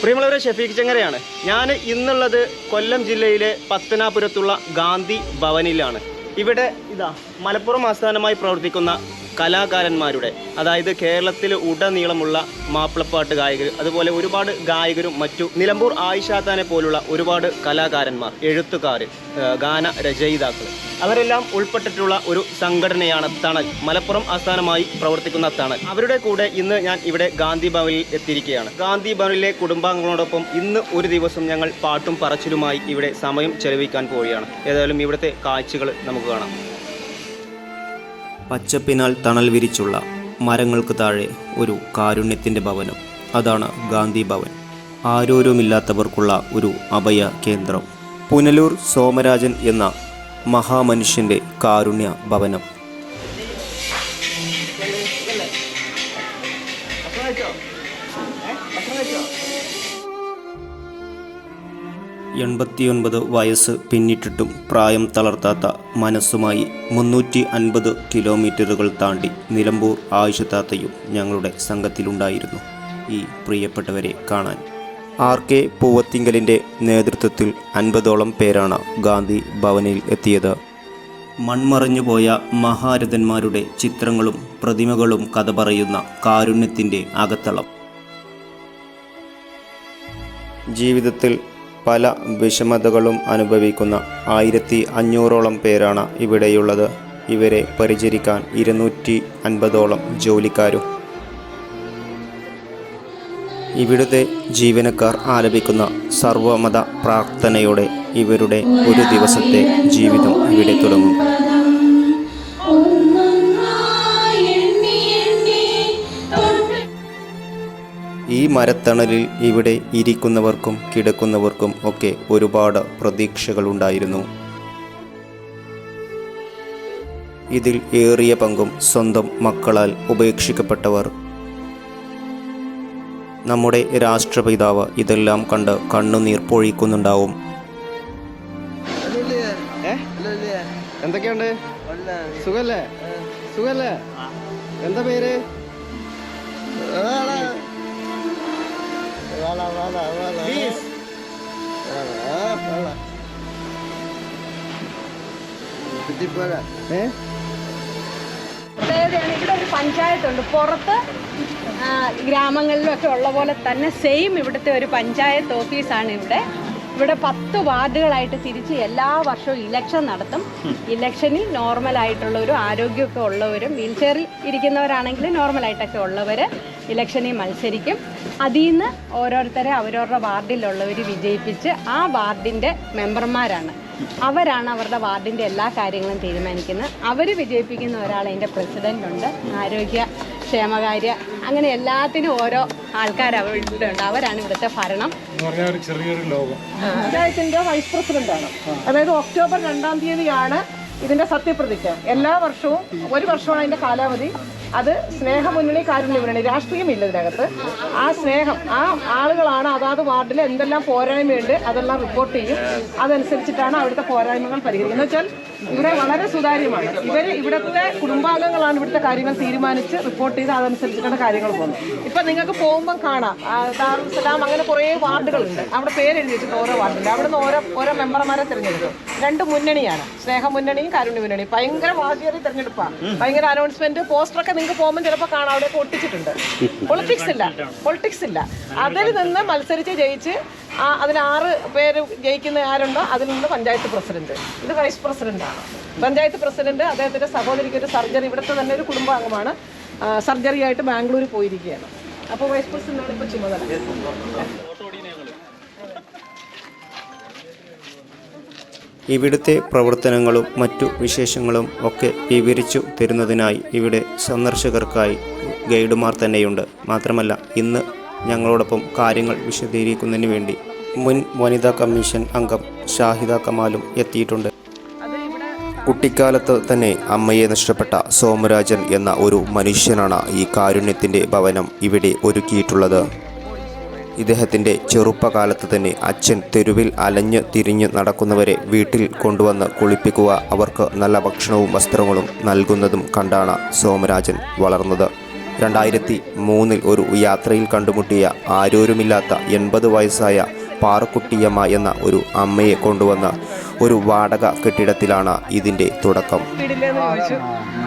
പ്രിയമുള്ളവരെ ഷെഫീഖ് ചെങ്ങരയാണ്. ഞാൻ ഇന്നുള്ളത് കൊല്ലം ജില്ലയിലെ പത്തനാപുരത്തുള്ള ഗാന്ധി ഭവനിലാണ്. ഇവിടെ ഇതാ മലപ്പുറം ആസ്ഥാനമായി പ്രവർത്തിക്കുന്ന കലാകാരന്മാരുടെ അതായത് കേരളത്തിൽ ഉടനീളമുള്ള മാപ്പിളപ്പാട്ട് ഗായകർ അതുപോലെ ഒരുപാട് ഗായകരും മറ്റു നിലമ്പൂർ ആയിഷാത്താനെ പോലുള്ള ഒരുപാട് കലാകാരന്മാർ എഴുത്തുകാർ ഗാന രചയിതാക്കൾ അവരെല്ലാം ഉൾപ്പെട്ടിട്ടുള്ള ഒരു സംഘടനയാണ് തണൽ. മലപ്പുറം ആസ്ഥാനമായി പ്രവർത്തിക്കുന്ന തണൽ. അവരുടെ കൂടെ ഇന്ന് ഞാൻ ഇവിടെ ഗാന്ധി ഭവനിൽ എത്തിയിരിക്കുകയാണ്. ഗാന്ധി ഭവനിലെ കുടുംബാംഗങ്ങളോടൊപ്പം ഇന്ന് ഒരു ദിവസം ഞങ്ങൾ പാട്ടും പറച്ചിലുമായി ഇവിടെ സമയം ചെലവഴിക്കാൻ പോവുകയാണ്. ഏതായാലും ഇവിടുത്തെ കാഴ്ചകൾ നമുക്ക് കാണാം. പച്ചപ്പിനാൽ തണൽ വിരിച്ചുള്ള മരങ്ങൾക്ക് താഴെ ഒരു കാരുണ്യത്തിന്റെ ഭവനം. അതാണ് ഗാന്ധി ഭവൻ. ആരോരുമില്ലാത്തവർക്കുള്ള ഒരു അഭയ കേന്ദ്രം. പുനലൂർ സോമരാജൻ എന്ന മഹാമനുഷ്യന്റെ കാരുണ്യ ഭവനം. എൺപത്തിയൊൻപത് വയസ്സ് പിന്നിട്ടിട്ടും പ്രായം തളർത്താത്ത മനസ്സുമായി മുന്നൂറ്റി അൻപത് കിലോമീറ്ററുകൾ താണ്ടി നിലമ്പൂർ ആയുഷത്താത്തയും ഞങ്ങളുടെ സംഘത്തിലുണ്ടായിരുന്നു. ഈ പ്രിയപ്പെട്ടവരെ കാണാൻ. ആർ കെ പൂവത്തിങ്കലിന്റെ നേതൃത്വത്തിൽ അൻപതോളം പേരാണ് ഗാന്ധി ഭവനിൽ എത്തിയത്. മൺമറഞ്ഞുപോയ മഹാരഥന്മാരുടെ ചിത്രങ്ങളും പ്രതിമകളും കഥ പറയുന്ന കാരുണ്യത്തിന്റെ അകത്തളം. ജീവിതത്തിൽ പല വിഷമതകളും അനുഭവിക്കുന്ന ആയിരത്തി അഞ്ഞൂറോളം പേരാണ് ഇവിടെയുള്ളത്. ഇവരെ പരിചരിക്കാൻ ഇരുന്നൂറ്റി അൻപതോളം ജോലിക്കാരും. ഇവിടുത്തെ ജീവനക്കാർ ആലപിക്കുന്ന സർവമത പ്രാർത്ഥനയോടെ ഇവരുടെ ഒരു ദിവസത്തെ ജീവിതം ഇവിടെ തുടങ്ങും. മരത്തണലിൽ ഇവിടെ ഇരിക്കുന്നവർക്കും കിടക്കുന്നവർക്കും ഒക്കെ ഒരുപാട് പ്രതീക്ഷകളുണ്ടായിരുന്നു. ഇതിൽ ഏറിയ പങ്കും സ്വന്തം മക്കളാൽ ഉപേക്ഷിക്കപ്പെട്ടവർ. നമ്മുടെ രാഷ്ട്രപിതാവ് ഇതെല്ലാം കണ്ട് കണ്ണുനീർ പൊഴിക്കുന്നുണ്ടാവും. എന്തൊക്കെയുണ്ട്? സുഖല്ലേ? സുഖല്ലേ? എന്താ പേര്? പ്ലീസ് ഏ പ്രത്യേകതയാണ് ഇവിടെ ഒരു പഞ്ചായത്തുണ്ട്. പുറത്ത് ഗ്രാമങ്ങളിലൊക്കെ ഉള്ള പോലെ തന്നെ സെയിം ഇവിടുത്തെ ഒരു പഞ്ചായത്ത് ഓഫീസാണ് ഇവിടെ. ഇവിടെ പത്ത് വാർഡുകളായിട്ട് തിരിച്ച് എല്ലാ വർഷവും ഇലക്ഷൻ നടത്തും. ഇലക്ഷനിൽ നോർമൽ ആയിട്ടുള്ളവരും ആരോഗ്യമൊക്കെ ഉള്ളവരും വീൽ ചെയറിൽ ഇരിക്കുന്നവരാണെങ്കിൽ നോർമലായിട്ടൊക്കെ ഉള്ളവർ ഇലക്ഷനിൽ മത്സരിക്കും. അതിൽ നിന്ന് ഓരോരുത്തരെ അവരവരുടെ വാർഡിലുള്ളവർ വിജയിപ്പിച്ച് ആ വാർഡിന്റെ മെമ്പർമാരാണ്. അവരാണ് അവരുടെ വാർഡിന്റെ എല്ലാ കാര്യങ്ങളും തീരുമാനിക്കുന്നത്. അവർ വിജയിപ്പിക്കുന്ന ഒരാൾ അതിന്റെ പ്രസിഡന്റ് ഉണ്ട്. ആരോഗ്യ ക്ഷേമകാര്യ. അങ്ങനെ എല്ലാത്തിനും ഓരോ ആൾക്കാർ അവരുണ്ട് ഉണ്ട്. അവരാണ് ഇവിടുത്തെ ഭരണം. ചെറിയൊരു ലോകം. പഞ്ചായത്തിന്റെ വൈസ് പ്രസിഡന്റാണ്. അതായത് ഒക്ടോബർ രണ്ടാം തീയതിയാണ് ഇതിന്റെ സത്യപ്രതിജ്ഞ. എല്ലാ വർഷവും ഒരു വർഷമാണ് അതിന്റെ കാലാവധി. അത് സ്നേഹമുന്നണി കാരുണ്യ മുന്നണി. രാഷ്ട്രീയമില്ല ഇതിനകത്ത്. ആ സ്നേഹം ആ ആളുകളാണ് അതാത് വാർഡിൽ എന്തെല്ലാം പോരായ്മയുണ്ട് അതെല്ലാം റിപ്പോർട്ട് ചെയ്യും. അതനുസരിച്ചിട്ടാണ് അവിടുത്തെ പോരായ്മകൾ പരിഹരിക്കുന്നത്. വെച്ചാൽ ഇവിടെ വളരെ സുതാര്യമാണ്. ഇവർ ഇവിടുത്തെ കുടുംബാംഗങ്ങളാണ് ഇവിടുത്തെ കാര്യങ്ങൾ തീരുമാനിച്ച് റിപ്പോർട്ട് ചെയ്ത് അതനുസരിച്ചിട്ടാണ് കാര്യങ്ങൾ പോകുന്നത്. ഇപ്പം നിങ്ങൾക്ക് പോകുമ്പം കാണാം. സലാം അങ്ങനെ കുറേ വാർഡുകളുണ്ട്. അവിടെ പേര് എഴുതി വെച്ചിട്ട് ഓരോ വാർഡുണ്ട് അവിടെ നിന്ന് ഓരോ ഓരോ മെമ്പർമാരെ തിരഞ്ഞെടുക്കും. രണ്ട് മുന്നണിയാണ്. സ്നേഹ മുന്നണിയും കാരുണ്യ മുന്നണിയും. ഭയങ്കര വാശിയേറിയ തിരഞ്ഞെടുപ്പാണ് ഭയങ്കര അനൗൺസ്മെന്റ് പോസ്റ്ററൊക്കെ നിങ്ങൾക്ക് പോകുമ്പോൾ ചിലപ്പോൾ കാണാം അവിടെ ഒട്ടിച്ചിട്ടുണ്ട്. പൊളിറ്റിക്സ് ഇല്ല. പൊളിറ്റിക്സ് ഇല്ല. അതിൽ നിന്ന് മത്സരിച്ച് ജയിച്ച് അതിൽ ആറ് പേര് ജയിക്കുന്ന ആരുണ്ടോ അതിൽ നിന്ന് പഞ്ചായത്ത് പ്രസിഡന്റ്. ഇത് വൈസ് പ്രസിഡന്റാണ് പഞ്ചായത്ത് പ്രസിഡന്റ് അദ്ദേഹത്തിന്റെ സഹോദരിക്ക് ഒരു സർജറി ഇവിടുത്തെ തന്നെ ഒരു കുടുംബാംഗമാണ് സർജറി ആയിട്ട് ബാംഗ്ലൂർ പോയിരിക്കുകയാണ്. അപ്പോൾ വൈസ് പ്രസിഡന്റാണ് ഇപ്പോൾ ചുമതല. ഇവിടുത്തെ പ്രവർത്തനങ്ങളും മറ്റു വിശേഷങ്ങളും ഒക്കെ വിവരിച്ചു തരുന്നതിനായി ഇവിടെ സന്ദർശകർക്കായി ഗൈഡുമാർ തന്നെയുണ്ട്. മാത്രമല്ല ഇന്ന് ഞങ്ങളോടൊപ്പം കാര്യങ്ങൾ വിശദീകരിക്കുന്നതിന് വേണ്ടി മുൻ വനിതാ കമ്മീഷൻ അംഗം ഷാഹിദ കമാലും എത്തിയിട്ടുണ്ട്. കുട്ടിക്കാലത്ത് തന്നെ അമ്മയെ നഷ്ടപ്പെട്ട സോമരാജൻ എന്ന ഒരു മനുഷ്യനാണ് ഈ കാരുണ്യത്തിന്റെ ഭവനം ഇവിടെ ഒരുക്കിയിട്ടുള്ളത്. ഇദ്ദേഹത്തിന്റെ ചെറുപ്പകാലത്ത് തന്നെ അച്ഛൻ തെരുവിൽ അലഞ്ഞ് തിരിഞ്ഞ് നടക്കുന്നവരെ വീട്ടിൽ കൊണ്ടുവന്ന് കുളിപ്പിക്കുക അവർക്ക് നല്ല ഭക്ഷണവും വസ്ത്രങ്ങളും നൽകുന്നതും കണ്ടാണ് സോമരാജൻ വളർന്നത്. രണ്ടായിരത്തി മൂന്നിൽ ഒരു യാത്രയിൽ കണ്ടുമുട്ടിയ ആരോരുമില്ലാത്ത എൺപത് വയസ്സായ പാറക്കുട്ടിയമ്മ എന്ന ഒരു അമ്മയെ കൊണ്ടുവന്ന ഒരു വാടക കെട്ടിടത്തിലാണ് ഇതിന്റെ തുടക്കം.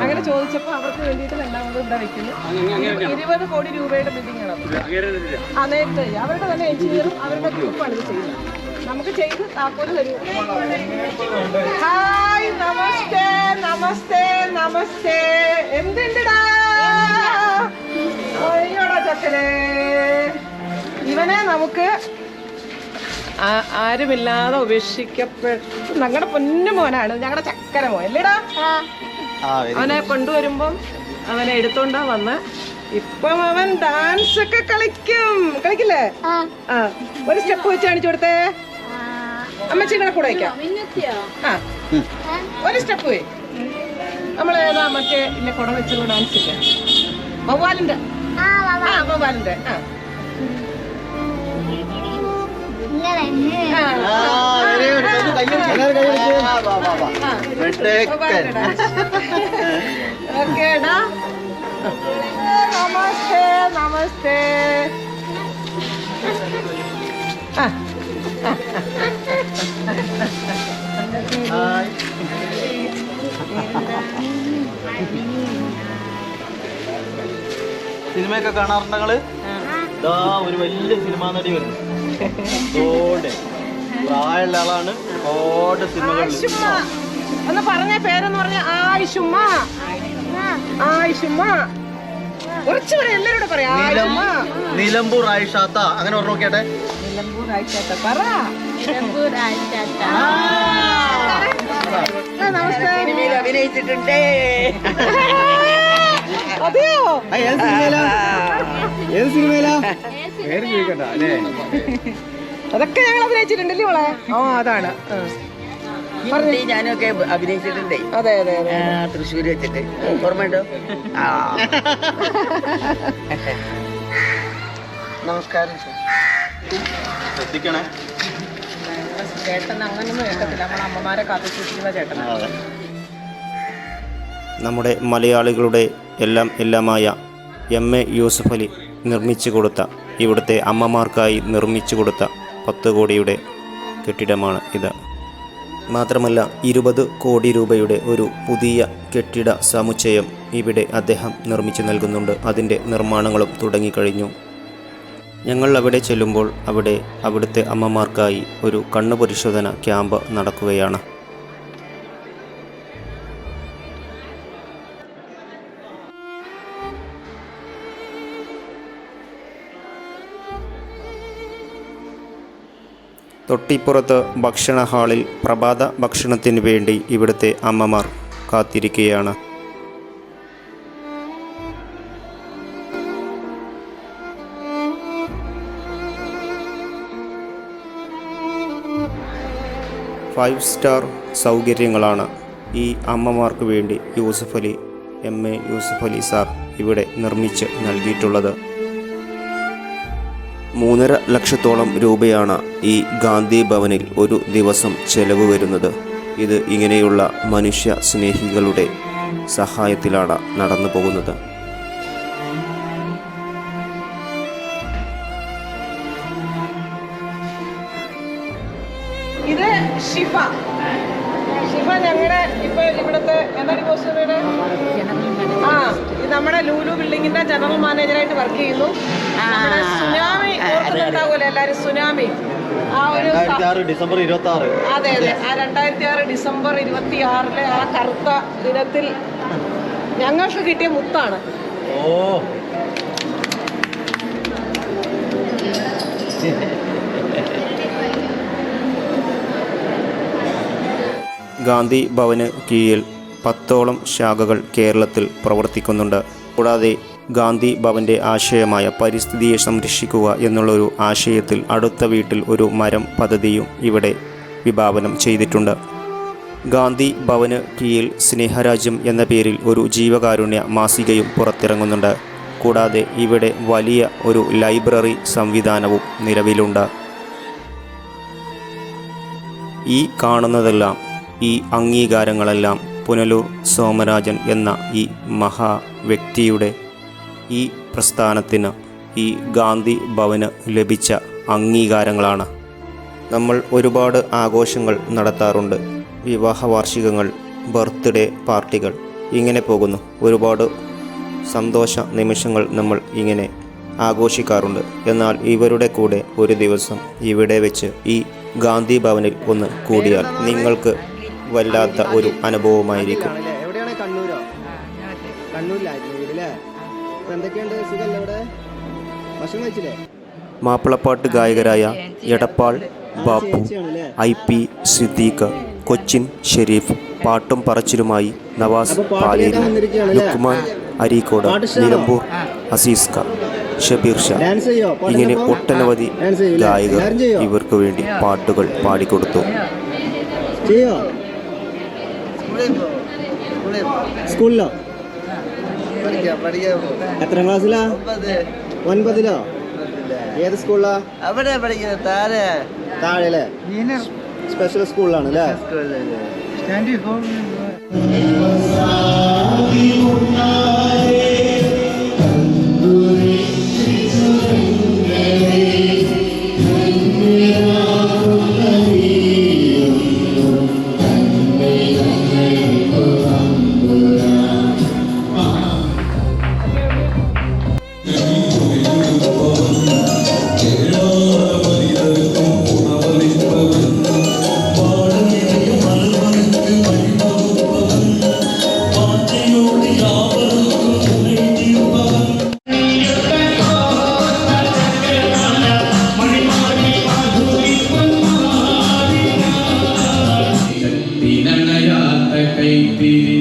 അങ്ങനെ ചോദിച്ചപ്പോൾ അവർക്ക് വേണ്ടിയിട്ട് രണ്ടാമത് ഇവിടെ വെക്കുന്നു. കോടി രൂപയുടെ ബിൽഡിംഗ് ആണ് അവരുടെ തന്നെ എഞ്ചിനീയറും അവരുടെ ഗ്രൂപ്പാണ് ഇത് ചെയ്യുന്നത്. നമുക്ക് ചെയ്ത് താക്കോൽ തരൂ. ഹായ് നമസ്തേ നമസ്തേ നമസ്തേ. എന്തുണ്ടടാ? അയ്യോടാ ഇവനെ നമുക്ക് ആരുമില്ലാതെ ഉപേക്ഷിക്കപ്പെട്ട ഞങ്ങളുടെ പൊന്നു മോനാണ്. ഞങ്ങളുടെ ചക്കര മോൻ. അല്ലേടാ? അവനെ കൊണ്ടുവരുമ്പം അവനെ എടുത്തോണ്ടാ വന്ന്. ഇപ്പം അവൻ ഡാൻസ് ഒക്കെ കളിക്കും. കളിക്കില്ലേ? ആ. ഒരു സ്റ്റെപ്പ് വെച്ച് കാണിച്ചു കൊടുത്തേ. അമ്മച്ചീടെ കൂടെ വയ്ക്കാം. ആ. ഒരു സ്റ്റെപ്പ് പോയി നമ്മൾ ഏതാ മറ്റേ ഇല്ല കുട വെച്ചുള്ള ഡാൻസ് ഇല്ല? വവ്വാലിന്റെ. ആ വവ്വാലിന്റെ. ആ ഓക്കേടാ. നമസ്തേ നമസ്തേ. ആ സിനിമയൊക്കെ കാണാറുണ്ട് ഞങ്ങൾ ഇതാ ഒരു വലിയ സിനിമാ നടി വരുന്നു. ഓടെ പ്രായമുള്ള ആളാണ്. സിനിമകളിൽ. ആയിഷുമ്മ ഒന്ന് പറഞ്ഞ പേരെന്ന് പറഞ്ഞ. ആയിഷുമ്മ ആയിഷുമ്മ കുറച്ച് പറയാം എല്ലാവരോടും പറയാം. ആയിഷുമ്മ നിലമ്പൂർ ആയിഷാത്ത അങ്ങനെ പറഞ്ഞു നോക്കിയാട്ടെ നിലമ്പൂർ ആയിഷാത്ത പറ. നമസ്കാരം. അഭിനയിച്ചിട്ടുണ്ടേ. അതെയോ? ഏത് സിനിമയിലാ? പേര് ചോദിക്കണ്ട അല്ലേ? അതൊക്കെ ഞങ്ങൾ അഭിനയിച്ചിട്ടുണ്ടല്ലേ മോളെ? ആ അതാണ്. ഞാനൊക്കെ അഭിനയിച്ചിട്ടുണ്ട്. അതെ അതെ അതെ. വെച്ചിട്ട്. ഓർമ്മയുണ്ടോ? നമസ്കാരം ശ്രദ്ധിക്കണേ. ചേട്ടൻ അങ്ങനൊന്നും കേൾക്കത്തില്ല നമ്മളെ അമ്മമാരെ കാത്തു സൂക്ഷിക്കുന്ന ചേട്ടനാണ് നമ്മുടെ മലയാളികളുടെ എല്ലാം എല്ലാമായ എം എ യൂസഫ് അലി. നിർമ്മിച്ചു കൊടുത്ത ഇവിടുത്തെ അമ്മമാർക്കായി നിർമ്മിച്ചു കൊടുത്ത പത്ത് കോടിയുടെ കെട്ടിടമാണ് ഇത്. മാത്രമല്ല ഇരുപത് കോടി രൂപയുടെ ഒരു പുതിയ കെട്ടിട സമുച്ചയം ഇവിടെ അദ്ദേഹം നിർമ്മിച്ചു നൽകുന്നുണ്ട്. അതിന്റെ നിർമ്മാണങ്ങളും തുടങ്ങിക്കഴിഞ്ഞു. ഞങ്ങൾ അവിടെ ചെല്ലുമ്പോൾ അവിടെ അവിടുത്തെ അമ്മമാർക്കായി ഒരു കണ്ണു പരിശോധന ക്യാമ്പ് നടക്കുകയാണ്. തൊട്ടിപ്പുറത്ത് ഭക്ഷണ ഹാളിൽ പ്രഭാത ഭക്ഷണത്തിന് വേണ്ടി ഇവിടുത്തെ അമ്മമാർ കാത്തിരിക്കുകയാണ്. ഫൈവ് സ്റ്റാർ സൗകര്യങ്ങളാണ് ഈ അമ്മമാർക്ക് വേണ്ടി Yusuf Ali M A Yusuf Ali sir ഇവിടെ നിർമ്മിച്ച് നൽകിയിട്ടുള്ളത്. മൂന്നര ലക്ഷത്തോളം രൂപയാണ് ഈ ഗാന്ധി ഭവനിൽ ഒരു ദിവസം ചെലവ് വരുന്നത്. ഇത് ഇങ്ങനെയുള്ള മനുഷ്യ സ്നേഹികളുടെ സഹായത്തിലാണ് നടന്നു പോകുന്നത്. ഇത് ഷിഫ ഷിഫ ഞങ്ങളുടെ ഇപ്പൊ ഇവിടുത്തെ എന്താണ് ആ. നമ്മുടെ ലൂലു ബിൽഡിങ്ങിന്റെ ജനറൽ മാനേജറായിട്ട് വർക്ക് ചെയ്യുന്നു. നമ്മുടെ സുനാമി ഓർക്കുന്നുണ്ടാവുമല്ലോ എല്ലാരും സുനാമി. ആ ഒരു ഡിസംബർ ഇരുപത്തി ആറ് അതെ. അതെ ആ രണ്ടായിരത്തി ആറ് ഡിസംബർ ഇരുപത്തി ആറിലെ ആ കറുത്ത ദിനത്തിൽ ഞങ്ങൾക്ക് കിട്ടിയ മുത്താണ്. ഓ. ഗാന്ധി ഭവന് കീഴിൽ പത്തോളം ശാഖകൾ കേരളത്തിൽ പ്രവർത്തിക്കുന്നുണ്ട്. കൂടാതെ ഗാന്ധി ഭവന്റെ ആശയമായ പരിസ്ഥിതിയെ സംരക്ഷിക്കുക എന്നുള്ളൊരു ആശയത്തിൽ അടുത്ത വീട്ടിൽ ഒരു മരം പദ്ധതിയും ഇവിടെ വിഭാവനം ചെയ്തിട്ടുണ്ട്. ഗാന്ധി ഭവന് കീഴിൽ സ്നേഹരാജ്യം എന്ന പേരിൽ ഒരു ജീവകാരുണ്യ മാസികയും പുറത്തിറങ്ങുന്നുണ്ട്. കൂടാതെ ഇവിടെ വലിയ ഒരു ലൈബ്രറി സംവിധാനവും നിലവിലുണ്ട്. ഈ കാണുന്നതെല്ലാം ഈ അംഗീകാരങ്ങളെല്ലാം പുനലൂർ സോമരാജൻ എന്ന ഈ മഹാ വ്യക്തിയുടെ ഈ പ്രസ്ഥാനത്തിന് ഈ ഗാന്ധി ഭവന് ലഭിച്ച അംഗീകാരങ്ങളാണ്. നമ്മൾ ഒരുപാട് ആഘോഷങ്ങൾ നടത്താറുണ്ട്. വിവാഹ വാർഷികങ്ങൾ ബർത്ത്ഡേ പാർട്ടികൾ ഇങ്ങനെ പോകുന്നു. ഒരുപാട് സന്തോഷ നിമിഷങ്ങൾ നമ്മൾ ഇങ്ങനെ ആഘോഷിക്കാറുണ്ട്. എന്നാൽ ഇവരുടെ കൂടെ ഒരു ദിവസം ഇവിടെ വെച്ച് ഈ ഗാന്ധി ഭവനിൽ ഒന്ന് കൂടിയാൽ നിങ്ങൾക്ക് വല്ലാത്ത ഒരു അനുഭവമായിരിക്കും. എവിടെയാണ്? കണ്ണൂരോ? കണ്ണൂരിലായിരുന്നു വീട് അല്ലേ? ഇപ്പൊ എന്തൊക്കെയുണ്ട് സുഖല്ലേ ഇവിടെ ഭക്ഷണം കഴിച്ചില്ലേ? മാപ്പിളപ്പാട്ട് ഗായകരായ എടപ്പാൾ ബാപ്പു ഐ പി സിദ്ദീഖ് കൊച്ചിൻ ഷെരീഫ് പാട്ടും പറച്ചിലുമായി നവാസ് പാലേരി ലുക്മാൻ അരീക്കോട് നിലമ്പൂർ അസീസ് ഖാൻ ഷബീർ ഷാ. ഇങ്ങനെ ഒട്ടനവധി ഗായകർ ഇവർക്ക് വേണ്ടി പാട്ടുകൾ പാടിക്കൊടുത്തു. ചെയ്യോ? സ്കൂളിലോ? എത്ര ക്ലാസ്സിലാ? ഒൻപതിലോ? ഏത് സ്കൂളിലാ? അവിടെ പഠിക്കുന്ന താഴെ. താഴെ സ്പെഷ്യൽ സ്കൂളിലാണ് അല്ലേ കൈത്തിരി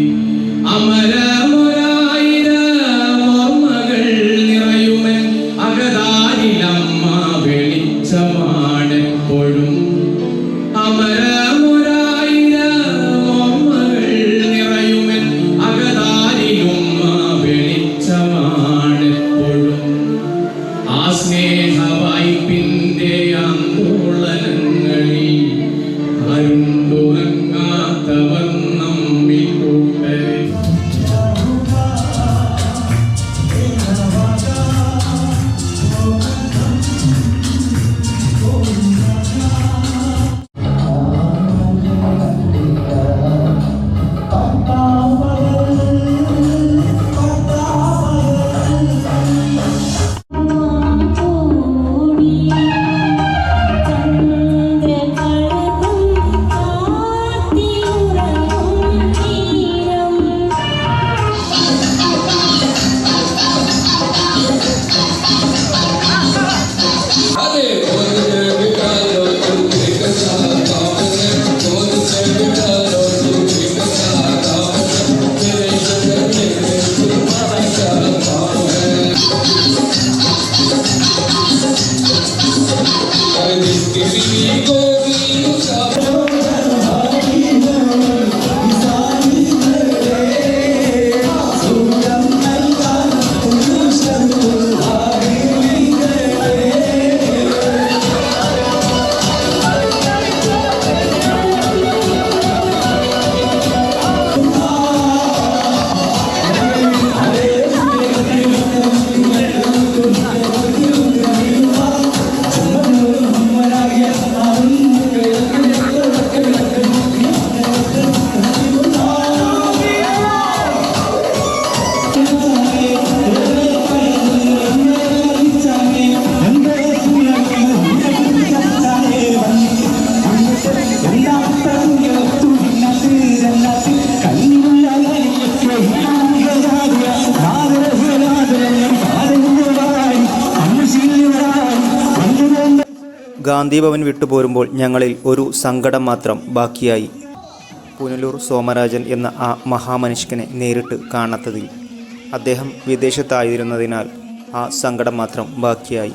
ഗാന്ധി ഭവൻ വിട്ടുപോരുമ്പോൾ ഞങ്ങളിൽ ഒരു സങ്കടം മാത്രം ബാക്കിയായി. പുനലൂർ സോമരാജൻ എന്ന ആ മഹാമനുഷ്യനെ നേരിട്ട് കാണാത്തതിൽ അദ്ദേഹം വിദേശത്തായിരുന്നതിനാൽ ആ സങ്കടം മാത്രം ബാക്കിയായി.